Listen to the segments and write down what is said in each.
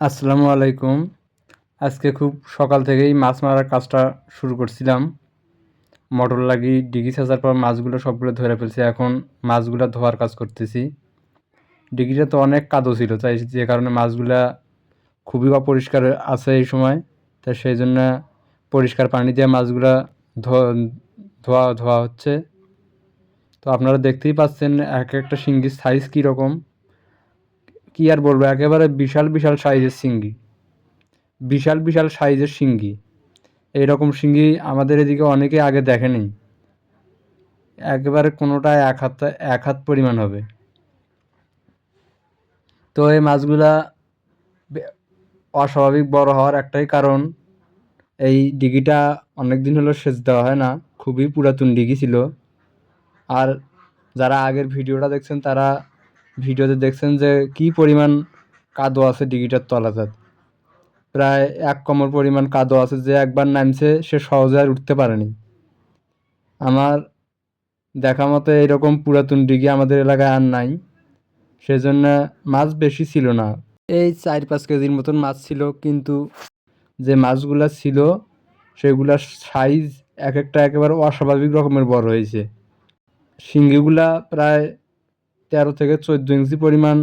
আসসালামু আলাইকুম। আজকে খুব সকাল থেকেই মাছ মারার কাজটা শুরু করছিলাম। মোটর লাগিয়ে ডিগি সাজার পর মাছগুলো সবগুলো ধরে ফেলছি, এখন মাছগুলো ধোয়ার কাজ করতেছি। ডিগিটা তো অনেক কাদো ছিল, তাই যে কারণে মাছগুলা খুবই অপরিষ্কার আছে এই সময়, তাই সেই জন্য পরিষ্কার পানি দিয়ে মাছগুলা ধোয়া ধোয়া হচ্ছে। তো আপনারা দেখতেই পাচ্ছেন এক একটা শিঙ্গির সাইজ কীরকম। কি আর বলব? একেবারে বিশাল বিশাল সাইজের শিঙ্গি বিশাল বিশাল সাইজের শিঙ্গি এইরকম শিঙ্গি আমাদের এদিকে অনেকে আগে দেখেনি। একেবারে কোনোটা এক হাত এক হাত পরিমাণ হবে। তো এই মাছগুলা অস্বাভাবিক বড় হওয়ার একটাই কারণ, এই ডিগিটা অনেক দিন হলো সেচ দেওয়া হয় না, খুবই পুরাতন ডিগি ছিল। আর যারা আগের ভিডিওটা দেখছেন তারা ভিডিওতে দেখছেন যে কি পরিমাণ কাদো আছে ডিগিটার তলাতে প্রায় এক কমর পরিমাণ কাদো আছে যে একবার নামছে সে সহজে আর উঠতে পারেনি। আমার দেখা মতো এরকম পুরাতন ডিগি আমাদের এলাকায় আর নাই, সেজন্য মাছ বেশি ছিল না। এই চার পাঁচ কেজির মতন মাছ ছিল, কিন্তু যে মাছগুলা ছিল, সেগুলার সাইজ এক একটা একেবারে অস্বাভাবিক রকমের বড় হয়েছে। শিঙ্গিগুলা প্রায় তেরো থেকে চোদ্দ ইঞ্চি পরিমাণ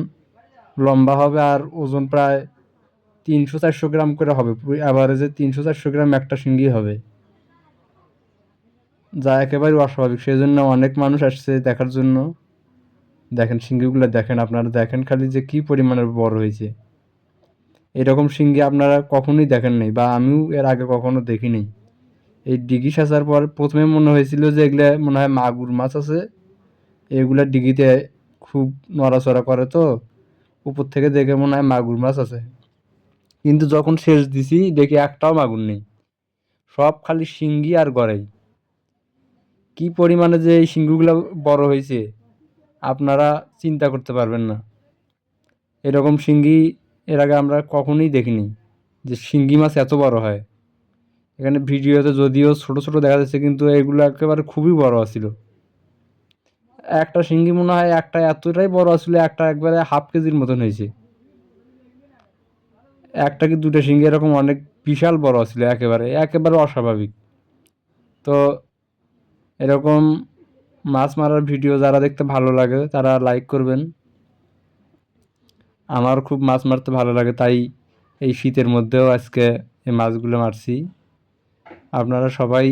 লম্বা হবে আর ওজন প্রায় তিনশো চারশো গ্রাম করে হবে। অ্যাভারেজে তিনশো চারশো গ্রাম একটা শিঙ্গি হবে। যা একেবারে অস্বাভাবিক সেই জন্য অনেক মানুষ আসছে দেখার জন্য। দেখেন শিঙ্গিগুলো দেখেন, আপনারা দেখেন খালি যে কি পরিমাণের বড় হয়েছে। এরকম শিঙ্গি আপনারা কখনোই দেখেন নাই বা আমিও এর আগে কখনো দেখিনি। এই ডিগি সাজার পর প্রথমে মনে হয়েছিল যে এগুলো মনে হয় মাগুর মাছ আছে। এগুলা ডিগিতে খুব নড়াচড়া করে তো। উপর থেকে দেখে মনে হয় মাগুর মাছ আছে। কিন্তু যখন শেষ দিছি, দেখি একটাও মাগুর নেই। সব খালি শিঙ্গি আর গড়াই। কি পরিমাণে যে এই শিঙ্গুগুলো বড় হয়েছে, আপনারা চিন্তা করতে পারবেন না। এরকম শিঙ্গি এর আগে আমরা কখনোই দেখিনি, যে শিঙ্গি মাছ এত বড় হয়। এখানে ভিডিওতে যদিও ছোট ছোট দেখা যাচ্ছে, কিন্তু এগুলো একেবারে খুবই বড় ছিল একটা শিঙ্গি মনে হয়, একটা এতটাই বড় ছিল একটা একবারে হাফ কেজির মতন হয়েছে। একটা কি দুটো শিঙ্গি এরকম অনেক বিশাল বড় ছিল একেবারে একেবারে অস্বাভাবিক। তো এরকম মাছ মারার ভিডিও যারা দেখতে ভালো লাগে, তারা লাইক করবেন। আমার খুব মাছ মারতে ভালো লাগে, তাই এই শীতের মধ্যেও আজকে এই মাছগুলো মারছি। আপনারা সবাই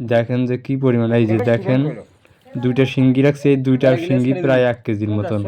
দেখেন যে কি পরিমাণ এই যে দেখেন দুইটা শিঙ্গি রাখছে এই দুইটা শিঙ্গি প্রায় এক কেজির মতন।